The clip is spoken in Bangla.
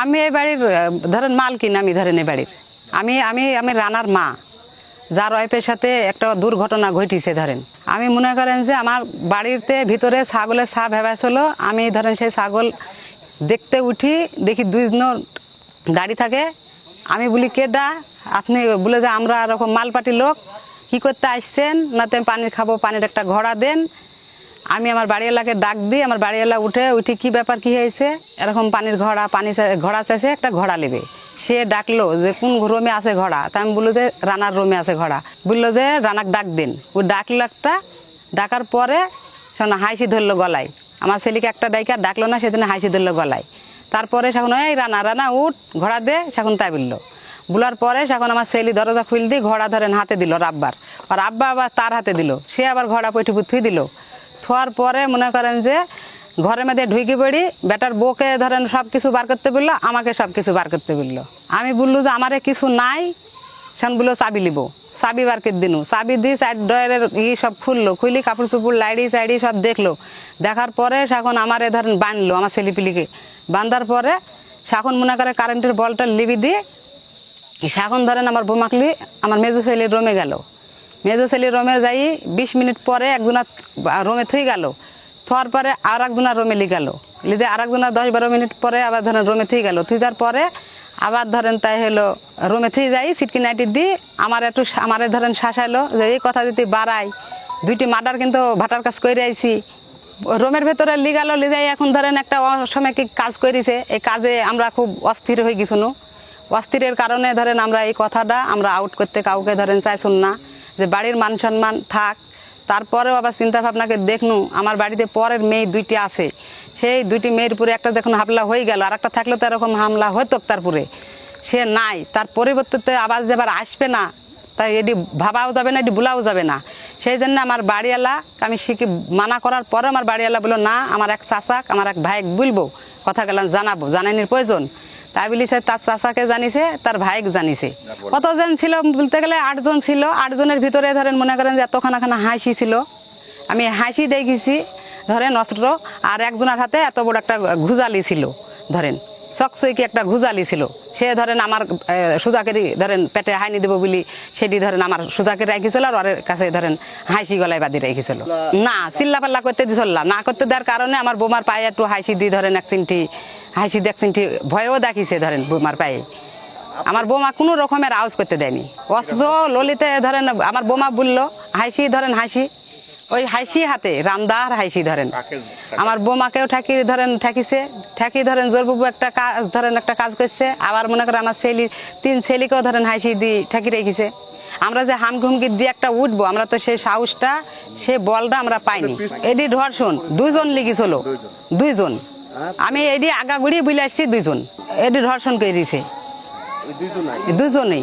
আমি এই বাড়ির ধরেন মালকিন আমি ধরেন এই বাড়ির। আমি আমি আমি রানার মা, যার ওয়াইফের সাথে একটা দুর্ঘটনা ঘটেছে ধরেন। আমি মনে করেন যে আমার বাড়িতে ভিতরে ছাগলের সাপ ভেবাইছিল আমি ধরেন সেই ছাগল দেখতে উঠি, দেখি দুইজন দাঁড়িয়ে থাকে। আমি বলি, কেডা? আপনি বলে যে আমরা এরকম মালপাটি লোক, কি করতে আসছেন? না তো পানি খাব, পানির একটা ঘোড়া দেন। আমি আমার বাড়িওয়ালাকে ডাক দিই, আমার বাড়িওয়ালা উঠে উঠে, কি ব্যাপার, কি হয়েছে? এরকম পানির ঘোড়া, পানি ঘোড়া চাইছে, একটা ঘোড়া নেবে। সে ডাকলো যে, কোন রোমে আছে ঘোড়া? তা আমি বলল যে, রানার রোমে আছে ঘোড়া। বলল যে, রানাক ডাক দিন। ও ডাকলো একটা, ডাকার পরে শোন হাসি ধরলো গলায়। আমার ছেলেকে একটা ডাইকা ডাকলো না সেদিন হাসি ধরলো গলায়। তারপরে সেখন এই রানা রানা, উঠ, ঘোড়া দে। সেখন তাই বলল। বলার পরে সেখন আমার ছেলে দরজা খুল দিয়ে ঘোড়া ধরেন হাতে দিল রাব্বার। আর আব্বা আবার তার হাতে দিল। সে আবার ঘোড়া পৈঠে থুই দিল। থোয়ার পরে মনে করেন যে ঘরের মধ্যে ঢুকে পড়ি, বেটার বউকে ধরেন সব কিছু বার করতে বলল, আমাকে সব কিছু বার করতে বলল। আমি বলল যে আমারে কিছু নাই, সেন বলল চাবি লিব। চাবি বার করে দিনু। চাবি দিয়ে সাইড ডয়ের ই সব খুললো, খুলি কাপড় চুপড়, লাইড়ি সাইডি সব দেখল। দেখার পরে এখন আমারে ধরেন বাঁধলো আমার ছেলেপিলিকে। বাঁধার পরে এখন মনে করে কারেন্টের বলটা লিবি দিয়ে এখন ধরেন আমার বোমাকলি আমার মেজো ছেলের রমে গেল। মেজো ছেলে রোমে যাই, বিশ মিনিট পরে একজনা রোমে থুই গেল। থোয়ার পরে আর একজনা রোমে লি গেল। লিদে আর একজনা দশ বারো মিনিট পরে আবার ধরেন রোমে থুই গেল। থুই যাওয়ার পরে আবার ধরেন তাই হলো রোমে থুই যাই, সিটকি নাইটি দি, আমার একটু আমার ধরেন শাসাইলো যে, এই কথা যদি বাড়াই, দুইটি মার্ডার কিন্তু ভাটার কাজ করে আইছি। রোমের ভেতরে লিগালো লিজাই এখন ধরেন একটা অসাময়িক কাজ করেছে এই কাজে আমরা খুব অস্থির হয়ে গেছিনু। অস্থিরের কারণে ধরেন আমরা এই কথাটা আমরা আউট করতে কাউকে ধরেন চাইছুন না। যে বাড়ির মান সম্মান থাক, তারপরেও আবার চিন্তা ভাবনাকে দেখনু, আমার বাড়িতে পরের মেয়ে দুইটি আছে। সেই দুইটি মেয়ের উপরে একটা দেখুন হামলা হয়ে গেল আর একটা থাকলে তো এরকম হামলা হতো তারপরে সে নাই, তার পরিবর্তে আবার যে আবার আসবে না তাই এটি ভাবাও যাবে না এটি ভুলাও যাবে না। সেই জন্য আমার বাড়িওয়ালা আমি শিখি মানা করার পরে আমার বাড়িওয়ালা বলল না আমার এক চাচাক আমার এক ভাইক বলব কথা গেলাম জানাব জানানির প্রয়োজন। তাই বলি সে তার চাচাকে জানিছে তার ভাইক জানিছে। কতজন ছিল বলতে গেলে আটজন ছিল আটজনের ভিতরে ধরেন মনে করেন যে এতখানা খানা হাসি ছিল। আমি হাসি দেখেছি ধরেন অস্ত্র আর একজনের হাতে এত বড় একটা ঘুজালি ছিল ধরেন। চকচকি একটা ঘুজালি ছিল। সে ধরেন আমার সুজাকেরই ধরেন পেটে হাইনি দেবো বলি সেটি ধরেন আমার সুজাকে রেখেছিল আর ওর কাছে ধরেন হাসি গলায় বাদি রেখেছিল। না। চিল্লা পাল্লা করতে দিছিল না। না করতে দেওয়ার কারণে আমার বোমার পায়ে একটু হাসি দিয়ে ধরেন এক চিনটি হাসি দিয়ে এক চিনটি ভয়ও দেখিছে ধরেন বোমার পায়ে। আমার বোমা কোনো রকমের আওয়াজ করতে দেয়নি। অস্ত্র ললিতে ধরেন আমার বোমা বলল হাসি ধরেন হাসি। ওই হাসি হাতে রামদার হাসি ধরেন। আমার বোমাকেও ঠাকি ধরেন ঠাকিছে। ঠাকি ধরেন জোরবাবু একটা কাজ ধরেন একটা কাজ করছে। আবার মনে করে আমার ছেলি তিন ছেলিকেও ধরেন হাসি দিয়ে ঠাকি রেখেছে। আমরা যে হাম ঘুমকি দিয়ে একটা উঠবো আমরা তো সেই সাহসটা সেই বলটা আমরা পাইনি। এডি ধর্ষণ দুইজন লিগেছিল দুইজন। আমি এডি আগাগুড়ি বুলে আসছি দুইজন। এডি ধর্ষণ করে দিছে। দুইজনেই।